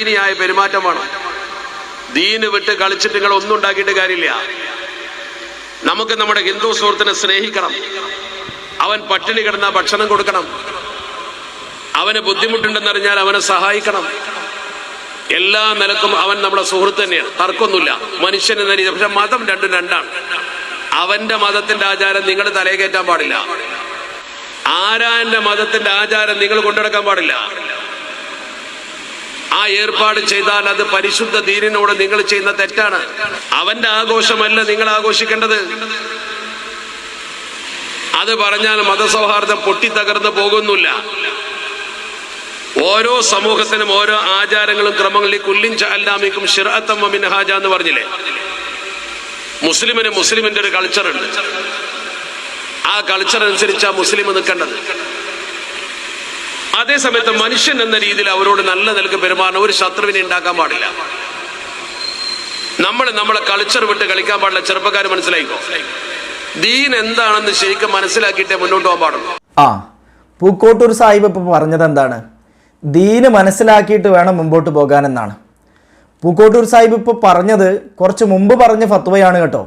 ദീനിയായ പെരുമാറ്റം വേണം ദീന് വിട്ട് കളിച്ചിട്ട് നിങ്ങൾ ഒന്നും ഉണ്ടാക്കിയിട്ട് കാര്യമില്ല. നമുക്ക് നമ്മുടെ ഹിന്ദു സുഹൃത്തിനെ സ്നേഹിക്കണം. അവൻ പട്ടിണി കിടന്ന ഭക്ഷണം കൊടുക്കണം. അവന് ബുദ്ധിമുട്ടുണ്ടെന്നറിഞ്ഞാൽ അവനെ സഹായിക്കണം. എല്ലാ നിലക്കും അവൻ നമ്മുടെ സുഹൃത്ത് തന്നെയാണ്. തർക്കമൊന്നുമില്ല. മനുഷ്യൻ എന്ന രീതി പക്ഷെ മതം രണ്ടും രണ്ടാണ്. അവന്റെ മതത്തിന്റെ ആചാരം നിങ്ങൾ തലയെ പാടില്ല. ആരാന്റെ മതത്തിന്റെ ആചാരം നിങ്ങൾ കൊണ്ടുനടക്കാൻ പാടില്ല? ആ ഏർപ്പാട് ചെയ്താൽ അത് പരിശുദ്ധ ദീനിനോട് നിങ്ങൾ ചെയ്യുന്ന തെറ്റാണ്. അവന്റെ ആഘോഷമല്ല നിങ്ങൾ ആഘോഷിക്കേണ്ടത്. അത് പറഞ്ഞാൽ മതസൗഹാർദ്ദം പൊട്ടിത്തകർന്നു പോകുന്നില്ല. ഓരോ സമൂഹത്തിനും ഓരോ ആചാരങ്ങളും ക്രമങ്ങളിൽ കുല്ലിൻ അല്ലാമിക്കും ഷിറത്തം മിൻഹാജ എന്ന് പറഞ്ഞില്ലേ? മുസ്ലിമിന് മുസ്ലിമിന്റെ ഒരു കൾച്ചർ ഉണ്ട്. ആ കൾച്ചർ അനുസരിച്ചാ മുസ്ലിം നിൽക്കേണ്ടത്. അതേ സമയത്ത് മനുഷ്യൻ എന്ന രീതിയിൽ അവരോട് നല്ല നിലയ്ക്ക് പെരുമാറണം ഒരു ശത്രുവിനെ ഉണ്ടാക്കാൻ പാടില്ല. നമ്മൾ നമ്മളെ കൾച്ചർ വിട്ട് കളിക്കാൻ പാടില്ല. ചെറുപ്പക്കാർ മനസ്സിലായിക്കോ? ദീൻ എന്താണെന്ന് ശരിക്കും മനസ്സിലാക്കിയിട്ടേ മുന്നോട്ട് പോകാൻ പാടുള്ളൂ. ആ പൂക്കോട്ടൂർ സാഹിബ് ഇപ്പോൾ പറഞ്ഞത് എന്താണ്? ദീന് മനസ്സിലാക്കിയിട്ട് വേണം മുമ്പോട്ട് പോകാനെന്നാണ്. പൂക്കോട്ടൂർ സാഹിബ് ഇപ്പോൾ പറഞ്ഞത് കുറച്ച് മുമ്പ് പറഞ്ഞ ഫത്വയാണ് കേട്ടോ.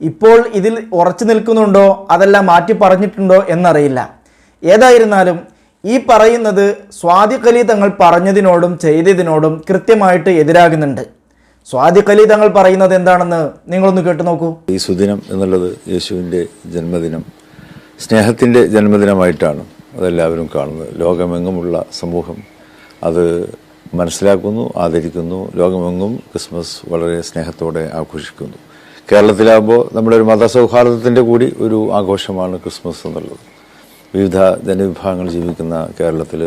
ഇപ്പോൾ ഇതിൽ ഉറച്ചു നിൽക്കുന്നുണ്ടോ? അതെല്ലാം മാറ്റി പറഞ്ഞിട്ടുണ്ടോ എന്നറിയില്ല. ഏതായിരുന്നാലും ഈ പറയുന്നത് സ്വാദിഖലി തങ്ങൾ പറഞ്ഞതിനോടും ചെയ്തതിനോടും കൃത്യമായിട്ട് എതിരാകുന്നുണ്ട്. സ്വാദിഖലി തങ്ങൾ പറയുന്നത് എന്താണെന്ന് നിങ്ങളൊന്ന് കേട്ടു നോക്കൂ. ഈ സുദിനം എന്നുള്ളത് യേശുവിന്റെ ജന്മദിനം സ്നേഹത്തിന്റെ ജന്മദിനമായിട്ടാണ് അതെല്ലാവരും കാണുന്നത്. ലോകമെങ്ങുമുള്ള സമൂഹം അത് മനസ്സിലാക്കുന്നു ആദരിക്കുന്നു ലോകമെങ്ങും ക്രിസ്മസ് വളരെ സ്നേഹത്തോടെ ആഘോഷിക്കുന്നു. കേരളത്തിലാകുമ്പോൾ നമ്മുടെ ഒരു മതസൗഹാർദ്ദത്തിന്റെ കൂടി ഒരു ആഘോഷമാണ് ക്രിസ്മസ് എന്നുള്ളത്. വിവിധ ജനവിഭാഗങ്ങൾ ജീവിക്കുന്ന കേരളത്തിൽ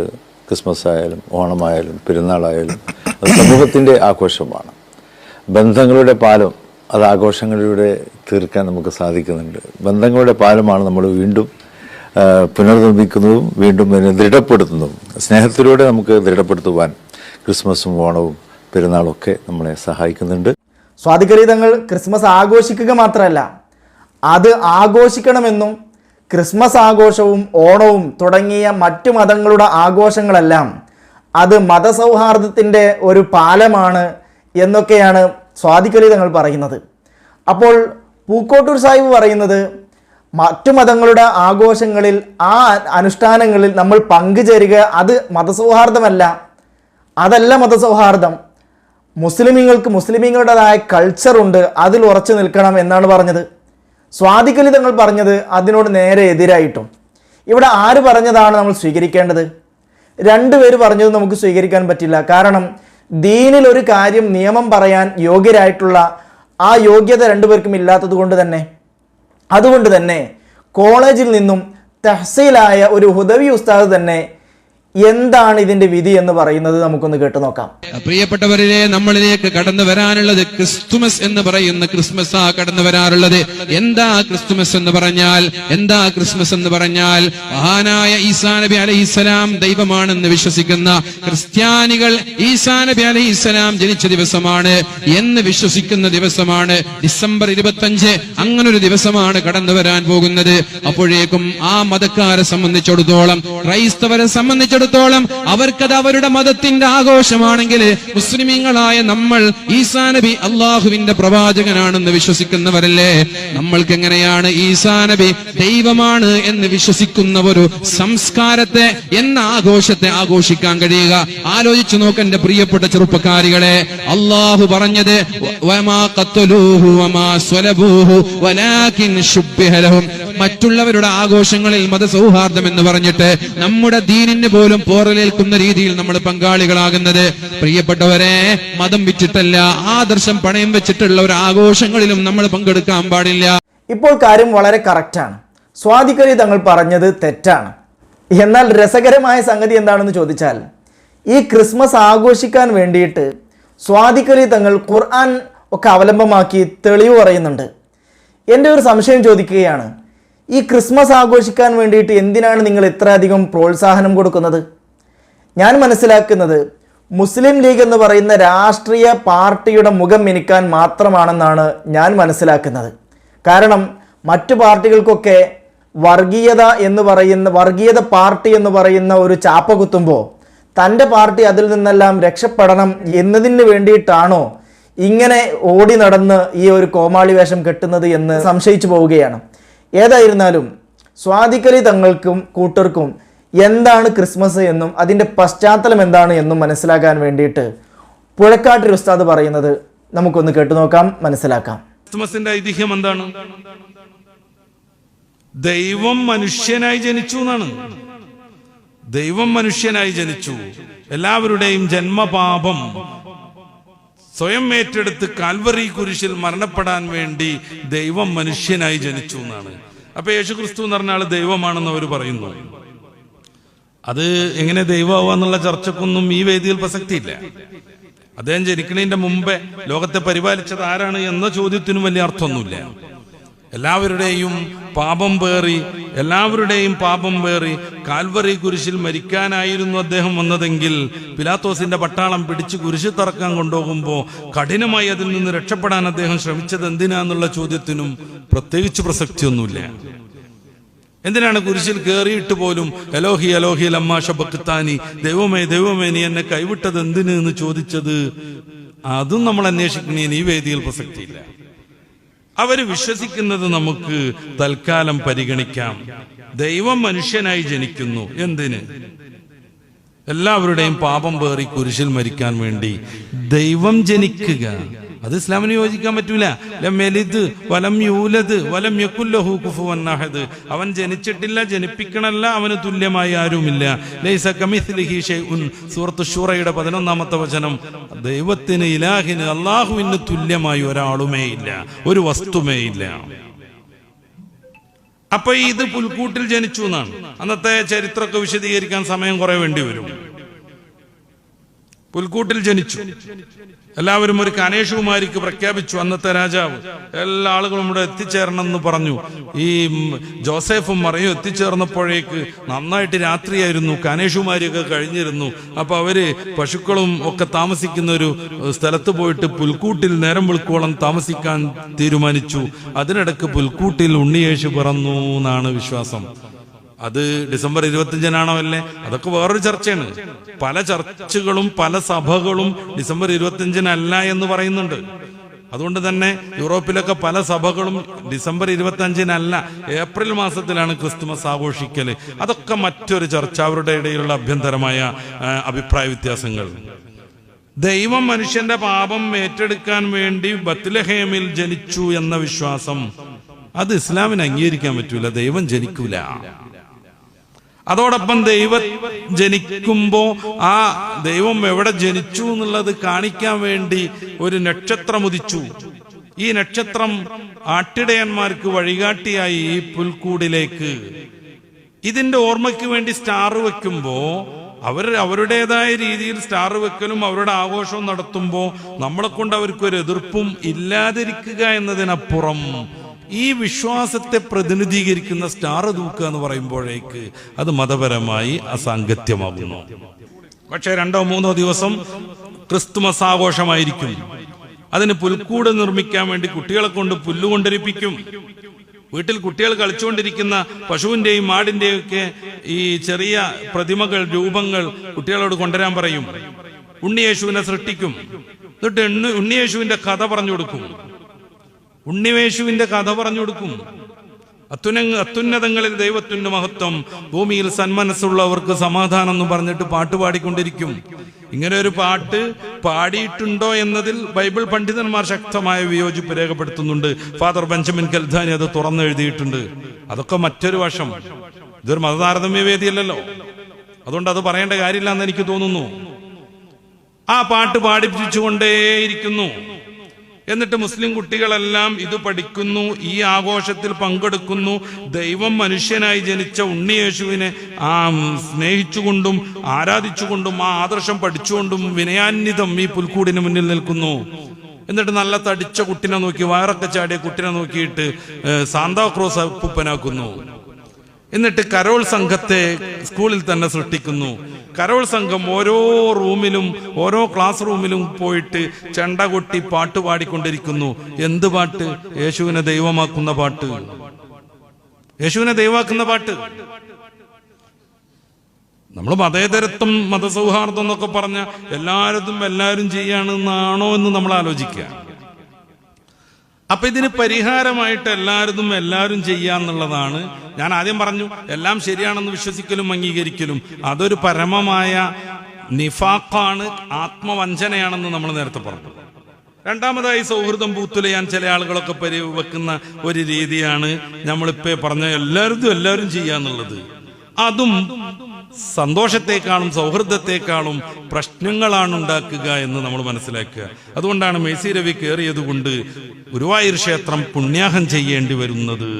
ക്രിസ്മസ് ആയാലും ഓണമായാലും പെരുന്നാളായാലും അത് സമൂഹത്തിന്റെ ആഘോഷമാണ്. ബന്ധങ്ങളുടെ പാലം അത് ആഘോഷങ്ങളിലൂടെ തീർക്കാൻ നമുക്ക് സാധിക്കുന്നുണ്ട്. ബന്ധങ്ങളുടെ പാലമാണ് നമ്മൾ വീണ്ടും പുനർനിർമ്മിക്കുന്നതും വീണ്ടും അതിനെ ദൃഢപ്പെടുത്തുന്നതും സ്നേഹത്തിലൂടെ നമുക്ക് ദൃഢപ്പെടുത്തുവാൻ ക്രിസ്മസും ഓണവും പെരുന്നാളും ഒക്കെ നമ്മളെ സഹായിക്കുന്നുണ്ട്. സ്വാധികരീതങ്ങൾ ക്രിസ്മസ് ആഘോഷിക്കുക മാത്രമല്ല അത് ആഘോഷിക്കണമെന്നും ക്രിസ്മസ് ആഘോഷവും ഓണവും തുടങ്ങിയ മറ്റു മതങ്ങളുടെ ആഘോഷങ്ങളെല്ലാം അത് മതസൗഹാർദ്ദത്തിന്റെ ഒരു പാലമാണ് എന്നൊക്കെയാണ് സ്വാതികലി തങ്ങൾ പറയുന്നത്. അപ്പോൾ പൂക്കോട്ടൂർ സാഹിബ് പറയുന്നത് മറ്റു മതങ്ങളുടെ ആഘോഷങ്ങളിൽ ആ അനുഷ്ഠാനങ്ങളിൽ നമ്മൾ പങ്കുചേരുക അത് മതസൗഹാർദ്ദമല്ല. അതല്ല മതസൗഹാർദ്ദം. മുസ്ലിമീങ്ങൾക്ക് മുസ്ലിമീങ്ങളുടേതായ കൾച്ചറുണ്ട് അതിൽ ഉറച്ചു നിൽക്കണം എന്നാണ് പറഞ്ഞത്. സ്വാതികലി തങ്ങൾ പറഞ്ഞത് അതിനോട് നേരെ എതിരായിട്ടും. ഇവിടെ ആര് പറഞ്ഞതാണ് നമ്മൾ സ്വീകരിക്കേണ്ടത്? രണ്ടുപേര് പറഞ്ഞത് നമുക്ക് സ്വീകരിക്കാൻ പറ്റില്ല. കാരണം ദീനിൽ ഒരു കാര്യം നിയമം പറയാൻ യോഗ്യരായിട്ടുള്ള ആ യോഗ്യത രണ്ടുപേർക്കും ഇല്ലാത്തത് കൊണ്ട് തന്നെ. അതുകൊണ്ട് തന്നെ കോളേജിൽ നിന്നും തഹസീലായ ഒരു ഹുദവി ഉസ്താദ് തന്നെ എന്താണ് ഇതിന്റെ വിധി എന്ന് പറയുന്നത് നമുക്കൊന്ന് കേട്ടു നോക്കാം. പ്രിയപ്പെട്ടവരിലെ നമ്മളിലേക്ക് കടന്നു വരാനുള്ളത് ക്രിസ്തുമസ് എന്ന് പറയുന്ന ക്രിസ്മസ് ആ കടന്നു വരാറുള്ളത്. എന്താ ക്രിസ്തുമസ് എന്ന് പറഞ്ഞാൽ? എന്താ ക്രിസ്മസ് എന്ന് പറഞ്ഞാൽ? മഹാനായ ഈസാ നബി അലൈഹിസ്സലാം ദൈവമാണെന്ന് വിശ്വസിക്കുന്ന ക്രിസ്ത്യാനികൾ ഈസാ നബി അലൈഹിസ്സലാം ജനിച്ച ദിവസമാണ് എന്ന് വിശ്വസിക്കുന്ന ദിവസമാണ്. ഡിസംബർ ഇരുപത്തഞ്ച് അങ്ങനൊരു ദിവസമാണ് കടന്നു വരാൻ പോകുന്നത്. അപ്പോഴേക്കും ആ മതക്കാരെ സംബന്ധിച്ചിടത്തോളം ക്രൈസ്തവരെ സംബന്ധിച്ചിടത്തോളം അവർക്കത് അവരുടെ മതത്തിന്റെ ആഘോഷമാണെങ്കിൽ മുസ്ലിമീങ്ങളായ നമ്മൾ ഈസാ നബി അള്ളാഹുവിന്റെ പ്രവാചകനാണെന്ന് വിശ്വസിക്കുന്നവരല്ലേ? നമ്മൾക്ക് എങ്ങനെയാണ് ഈസാ നബി ദൈവമാണ് എന്ന് വിശ്വസിക്കുന്ന ഒരു സംസ്കാരത്തെ എന്ന ആഘോഷത്തെ ആഘോഷിക്കാൻ കഴിയുക? ആലോചിച്ചു നോക്ക എന്റെ പ്രിയപ്പെട്ട ചെറുപ്പക്കാരികളെ. അള്ളാഹു പറഞ്ഞത് മറ്റുള്ളവരുടെ ആഘോഷങ്ങളിൽ മതസൗഹാർദ്ദം എന്ന് പറഞ്ഞിട്ട് നമ്മുടെ ദീനിന് പോലും പോറലേൽക്കുന്ന രീതിയിൽ നമ്മൾ പങ്കാളികളാകുന്നത്. പ്രിയപ്പെട്ടവരെ മതം വിറ്റിട്ടല്ല ആദർശം പണയം വെച്ചിട്ടുള്ള ഒരു ആഘോഷങ്ങളിലും നമ്മൾ പങ്കെടുക്കാൻ പാടില്ല. ഇപ്പോൾ കാര്യം വളരെ കറക്റ്റാണ് സ്വാധികളി തങ്ങൾ പറഞ്ഞത് തെറ്റാണ്. എന്നാൽ രസകരമായ സംഗതി എന്താണെന്ന് ചോദിച്ചാൽ ഈ ക്രിസ്മസ് ആഘോഷിക്കാൻ വേണ്ടിയിട്ട് സ്വാധികളി തങ്ങൾ ഖുർആൻ ഒക്കെ അവലംബമാക്കി തെളിവ് പറയുന്നുണ്ട്. എന്റെ ഒരു സംശയം ചോദിക്കുകയാണ്. ഈ ക്രിസ്മസ് ആഘോഷിക്കാൻ വേണ്ടിയിട്ട് എന്തിനാണ് നിങ്ങൾ ഇത്രയധികം പ്രോത്സാഹനം കൊടുക്കുന്നത്? ഞാൻ മനസ്സിലാക്കുന്നത് മുസ്ലിം ലീഗ് എന്ന് പറയുന്ന രാഷ്ട്രീയ പാർട്ടിയുടെ മുഖം മിനിക്കാൻ മാത്രമാണെന്നാണ് ഞാൻ മനസ്സിലാക്കുന്നത്. കാരണം മറ്റു പാർട്ടികൾക്കൊക്കെ വർഗീയത എന്ന് പറയുന്ന വർഗീയത പാർട്ടി എന്ന് പറയുന്ന ഒരു ചാപ്പ കുത്തുമ്പോൾ തന്റെ പാർട്ടി അതിൽ നിന്നെല്ലാം രക്ഷപ്പെടണം എന്നതിന് വേണ്ടിയിട്ടാണോ ഇങ്ങനെ ഓടി നടന്ന് ഈ ഒരു കോമാളി വേഷം കെട്ടുന്നത് എന്ന് സംശയിച്ചു പോവുകയാണ്. ഏതായിരുന്നാലും സ്വാതിക്കലി തങ്ങൾക്കും കൂട്ടർക്കും എന്താണ് ക്രിസ്മസ് എന്നും അതിന്റെ പശ്ചാത്തലം എന്താണ് എന്നും മനസ്സിലാക്കാൻ വേണ്ടിയിട്ട് പുഴക്കാട്ടിൽ ഉസ്താദ് പറയുന്നത് നമുക്കൊന്ന് കേട്ടുനോക്കാം മനസ്സിലാക്കാം. ക്രിസ്മസിന്റെ ഐതിഹ്യം എന്താണ്? ദൈവം മനുഷ്യനായി ജനിച്ചു എന്നാണ്. ദൈവം മനുഷ്യനായി ജനിച്ചു. എല്ലാവരുടെയും ജന്മപാപം. സ്വയം ഏറ്റെടുത്ത് കാൽവറി കുരിശിൽ മരണപ്പെടാൻ വേണ്ടി ദൈവം മനുഷ്യനായി ജനിച്ചു എന്നാണ്. അപ്പൊ യേശു ക്രിസ്തു എന്ന് പറഞ്ഞാൽ ദൈവമാണെന്ന് അവർ പറയുന്നു. അത് എങ്ങനെ ദൈവമാവാന്നുള്ള ചർച്ചക്കൊന്നും ഈ വേദിയിൽ പ്രസക്തിയില്ല. അദ്ദേഹം ജനിക്കുന്നതിന്റെ മുമ്പേ ലോകത്തെ പരിപാലിച്ചത് ആരാണ് എന്ന ചോദ്യത്തിനും വലിയ അർത്ഥമൊന്നുമില്ല. എല്ലാവരുടെയും പാപം പേറി എല്ലാവരുടെയും പാപം പേറി കാൽവറി കുരിശിൽ മരിക്കാനായിരുന്നു അദ്ദേഹം വന്നതെങ്കിൽ പിലാത്തോസിന്റെ പട്ടാളം പിടിച്ച് കുരിശ് തറക്കാൻ കൊണ്ടുപോകുമ്പോൾ കഠിനമായി അതിൽ നിന്ന് രക്ഷപ്പെടാൻ അദ്ദേഹം ശ്രമിച്ചത് എന്തിനാന്നുള്ള ചോദ്യത്തിനും പ്രത്യേകിച്ച് പ്രസക്തിയൊന്നുമില്ല. എന്തിനാണ് കുരിശിൽ കയറിയിട്ട് പോലും എലോഹി എലോഹി ലമ്മാഷ ഷബക്താനി ദൈവമേ ദൈവമേ നീ എന്നെ കൈവിട്ടത് എന്തിന് എന്ന് ചോദിച്ചത് അതും നമ്മൾ അന്വേഷിക്കണേ ഈ വേദിയിൽ പ്രസക്തിയില്ല. അവർ വിശ്വസിക്കുന്നത് നമുക്ക് തൽക്കാലം പരിഗണിക്കാം. ദൈവം മനുഷ്യനായി ജനിക്കുന്നു. എന്തിന്? എല്ലാവരുടെയും പാപം പേറി കുരിശിൽ മരിക്കാൻ വേണ്ടി ദൈവം ജനിക്കുക. അത് ഇസ്ലാമിന് യോജിക്കാൻ പറ്റൂല. വലം വലം അവൻ ജനിച്ചിട്ടില്ല ജനിപ്പിക്കണല്ല അവന് തുല്യമായി ആരുമില്ല. ലൈസ കമിസ്ലിഹി ഷൈഉൻ. സൂറത്ത് ഷൂറയുടെ പതിനൊന്നാമത്തെ വചനം. ദൈവത്തിന് ഇലാഹിന് അള്ളാഹുവിന് തുല്യമായി ഒരാളുമേ ഇല്ല. ഒരു വസ്തുമേ ഇല്ല. അപ്പൊ ഇത് പുൽക്കൂട്ടിൽ ജനിച്ചു എന്നാണ്. അന്നത്തെ ചരിത്രമൊക്കെ വിശദീകരിക്കാൻ സമയം കുറെ വേണ്ടി വരും. പുൽക്കൂട്ടിൽ ജനിച്ചു. എല്ലാവരും ഒരു കനേഷകുമാരിക്ക് പ്രഖ്യാപിച്ചു അന്നത്തെ രാജാവ് എല്ലാ ആളുകളും ഇവിടെ എത്തിച്ചേരണം എന്ന് പറഞ്ഞു. ഈ ജോസഫും മറിയും എത്തിച്ചേർന്നപ്പോഴേക്ക് നന്നായിട്ട് രാത്രിയായിരുന്നു കനേഷുമാരിയൊക്കെ കഴിഞ്ഞിരുന്നു. അപ്പൊ അവർ പശുക്കളും ഒക്കെ താമസിക്കുന്ന ഒരു സ്ഥലത്ത് പോയിട്ട് പുൽക്കൂട്ടിൽ നേരം വെളുക്കോളം താമസിക്കാൻ തീരുമാനിച്ചു. അതിനിടക്ക് പുൽക്കൂട്ടിൽ ഉണ്ണിയേശു പിറന്നു എന്നാണ് വിശ്വാസം. അത് ഡിസംബർ ഇരുപത്തിയഞ്ചിനാണോ അല്ലേ? അതൊക്കെ വേറൊരു ചർച്ചയാണ്. പല ചർച്ചകളും പല സഭകളും ഡിസംബർ ഇരുപത്തിയഞ്ചിനല്ല എന്ന് പറയുന്നുണ്ട്. അതുകൊണ്ട് തന്നെ യൂറോപ്പിലൊക്കെ പല സഭകളും ഡിസംബർ ഇരുപത്തി അഞ്ചിനല്ല ഏപ്രിൽ മാസത്തിലാണ് ക്രിസ്തുമസ് ആഘോഷിക്കൽ. അതൊക്കെ മറ്റൊരു ചർച്ച അവരുടെ ഇടയിലുള്ള അഭ്യന്തരമായ അഭിപ്രായ വ്യത്യാസങ്ങൾ. ദൈവം മനുഷ്യന്റെ പാപം ഏറ്റെടുക്കാൻ വേണ്ടി ബത്ലഹേമിൽ ജനിച്ചു എന്ന വിശ്വാസം. അത് ഇസ്ലാമിന് അംഗീകരിക്കാൻ പറ്റൂല ദൈവം ജനിക്കൂല. അതോടൊപ്പം ദൈവം ജനിക്കുമ്പോ ആ ദൈവം എവിടെ ജനിച്ചു എന്നുള്ളത് കാണിക്കാൻ വേണ്ടി ഒരു നക്ഷത്രം ഉദിച്ചു ഈ നക്ഷത്രം ആട്ടിടയന്മാർക്ക് വഴികാട്ടിയായി ഈ പുൽക്കൂടിലേക്ക്. ഇതിന്റെ ഓർമ്മയ്ക്ക് വേണ്ടി സ്റ്റാർ വെക്കുമ്പോ അവർ അവരുടേതായ രീതിയിൽ സ്റ്റാർ വെക്കലും അവരുടെ ആഘോഷവും നടത്തുമ്പോ നമ്മളെ കൊണ്ട് അവർക്ക് ഒരു എതിർപ്പും ഇല്ലാതിരിക്കുക എന്നതിനപ്പുറം ഈ വിശ്വാസത്തെ പ്രതിനിധീകരിക്കുന്ന സ്റ്റാർ തൂക്കുക എന്ന് പറയുമ്പോഴേക്ക് അത് മതപരമായി അസാങ്കത്യമാകുന്നു പക്ഷെ രണ്ടോ മൂന്നോ ദിവസം ക്രിസ്തുമസ് ആഘോഷമായിരിക്കും അതിന് പുൽക്കൂട് നിർമ്മിക്കാൻ വേണ്ടി കുട്ടികളെ കൊണ്ട് പുല്ല് കൊണ്ടിരിപ്പിക്കും. വീട്ടിൽ കുട്ടികൾ കളിച്ചുകൊണ്ടിരിക്കുന്ന പശുവിന്റെയും മാടിന്റെയും ഒക്കെ ഈ ചെറിയ പ്രതിമകൾ രൂപങ്ങൾ കുട്ടികളോട് കൊണ്ടുവരാൻ പറയും. ഉണ്ണിയേശുവിനെ സൃഷ്ടിക്കും. എന്നിട്ട് ഉണ്ണിയേശുവിന്റെ കഥ പറഞ്ഞു കൊടുക്കും. ഉണ്ണിയേശുവിന്റെ കഥ പറഞ്ഞു കൊടുക്കും. അത്യുന അത്യുന്നതങ്ങളിൽ ദൈവത്തിന്റെ മഹത്വം ഭൂമിയിൽ സന്മനസ്സുള്ളവർക്ക് സമാധാനം എന്ന് പറഞ്ഞിട്ട് പാട്ട് പാടിക്കൊണ്ടിരിക്കും. ഇങ്ങനെ ഒരു പാട്ട് പാടിയിട്ടുണ്ടോ എന്നതിൽ ബൈബിൾ പണ്ഡിതന്മാർ ശക്തമായ വിയോജിപ്പ് രേഖപ്പെടുത്തുന്നുണ്ട്. ഫാദർ ബെഞ്ചമിൻ കൽധാനി അത് തുറന്നെഴുതിയിട്ടുണ്ട്. അതൊക്കെ മറ്റൊരു വശം. ഇതൊരു മതതാരതമ്യ വേദിയല്ലല്ലോ. അതുകൊണ്ട് അത് പറയേണ്ട കാര്യമില്ല എന്ന് എനിക്ക് തോന്നുന്നു. ആ പാട്ട് പാടിപ്പിച്ചുകൊണ്ടേയിരിക്കുന്നു. എന്നിട്ട് മുസ്ലിം കുട്ടികളെല്ലാം ഇത് പഠിക്കുന്നു ഈ ആഘോഷത്തിൽ പങ്കെടുക്കുന്നു. ദൈവം മനുഷ്യനായി ജനിച്ച ഉണ്ണിയേശുവിനെ ആ സ്നേഹിച്ചുകൊണ്ടും ആരാധിച്ചുകൊണ്ടും ആ ആദർശം പഠിച്ചുകൊണ്ടും വിനയാന്വിതം ഈ പുൽക്കൂടിന് മുന്നിൽ നിൽക്കുന്നു. എന്നിട്ട് നല്ല തടിച്ച കുട്ടിനെ നോക്കി വയറൊക്കെ ചാടിയ കുട്ടിനെ നോക്കിയിട്ട് സാന്താക്രോസ് അപ്പൂപ്പനാക്കുന്നു. എന്നിട്ട് കരോൾ സംഘത്തെ സ്കൂളിൽ തന്നെ സൃഷ്ടിക്കുന്നു. കരോൾ സംഘം ഓരോ റൂമിലും ഓരോ ക്ലാസ് റൂമിലും പോയിട്ട് ചെണ്ട കൊട്ടി പാട്ട് പാടിക്കൊണ്ടിരിക്കുന്നു. എന്ത് പാട്ട്? യേശുവിനെ ദൈവമാക്കുന്ന പാട്ട്. യേശുവിനെ ദൈവമാക്കുന്ന പാട്ട്. നമ്മൾ മതേതരത്വം മതസൗഹാർദ്ദം എന്നൊക്കെ പറഞ്ഞ എല്ലായിടത്തും എല്ലാവരും ചെയ്യാണെന്നാണോ എന്ന് നമ്മൾ ആലോചിക്കുക. അപ്പൊ ഇതിന് പരിഹാരമായിട്ട് എല്ലാവരും എല്ലാവരും ചെയ്യാന്നുള്ളതാണ് ഞാൻ ആദ്യം പറഞ്ഞു എല്ലാം ശരിയാണെന്ന് വിശ്വസിക്കലും അംഗീകരിക്കലും അതൊരു പരമമായ നിഫാഖാണ് ആത്മവഞ്ചനയാണെന്ന് നമ്മൾ നേരത്തെ പറഞ്ഞു. രണ്ടാമതായി സൗഹൃദം പൂത്തുലയാൻ ചില ആളുകളൊക്കെ പരി വെക്കുന്ന ഒരു രീതിയാണ് നമ്മളിപ്പോ പറഞ്ഞ എല്ലാവരും എല്ലാവരും ചെയ്യാന്നുള്ളത്. അതും സന്തോഷത്തെക്കാളും സൗഹൃദത്തെക്കാളും പ്രശ്നങ്ങളാണ് ഉണ്ടാക്കുക എന്ന് നമ്മൾ മനസ്സിലാക്കുക. അതുകൊണ്ടാണ് മേസി രവി കയറിയത് കൊണ്ട് ഗുരുവായൂർ ക്ഷേത്രം പുണ്യാഹം ചെയ്യേണ്ടി വരുന്നത്.